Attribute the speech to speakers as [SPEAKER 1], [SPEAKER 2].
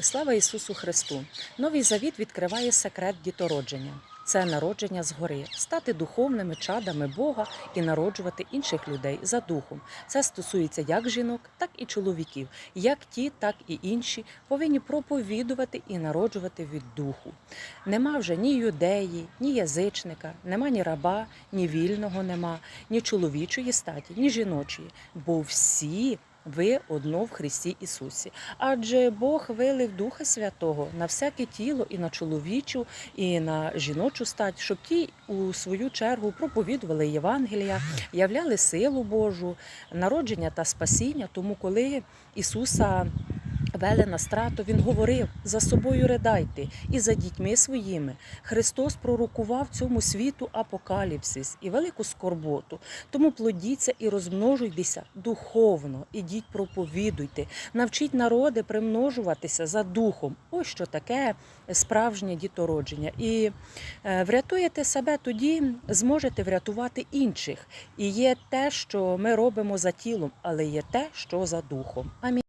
[SPEAKER 1] Слава Ісусу Христу! Новий завіт відкриває секрет дітородження. Це народження згори, стати духовними чадами Бога і народжувати інших людей за духом. Це стосується як жінок, так і чоловіків. Як ті, так і інші повинні проповідувати і народжувати від духу. Нема вже ні юдеї, ні язичника, нема ні раба, ні вільного нема, ні чоловічої статі, ні жіночої, бо всі ви одно в Христі Ісусі. Адже Бог вилив Духа Святого на всяке тіло і на чоловічу, і на жіночу стать, щоб ті у свою чергу проповідували Євангелія, являли силу Божу, народження та спасіння. Тому, коли Ісуса вели на страту, Він говорив: за собою ридайте і за дітьми своїми. Христос пророкував цьому світу апокаліпсис і велику скорботу. Тому плодіться і розмножуйтеся духовно, ідіть проповідуйте, навчіть народи примножуватися за духом. Ось що таке справжнє дітородження. І е, врятуєте себе, тоді зможете врятувати інших. І є те, що ми робимо за тілом, але є те, що за духом. Амінь.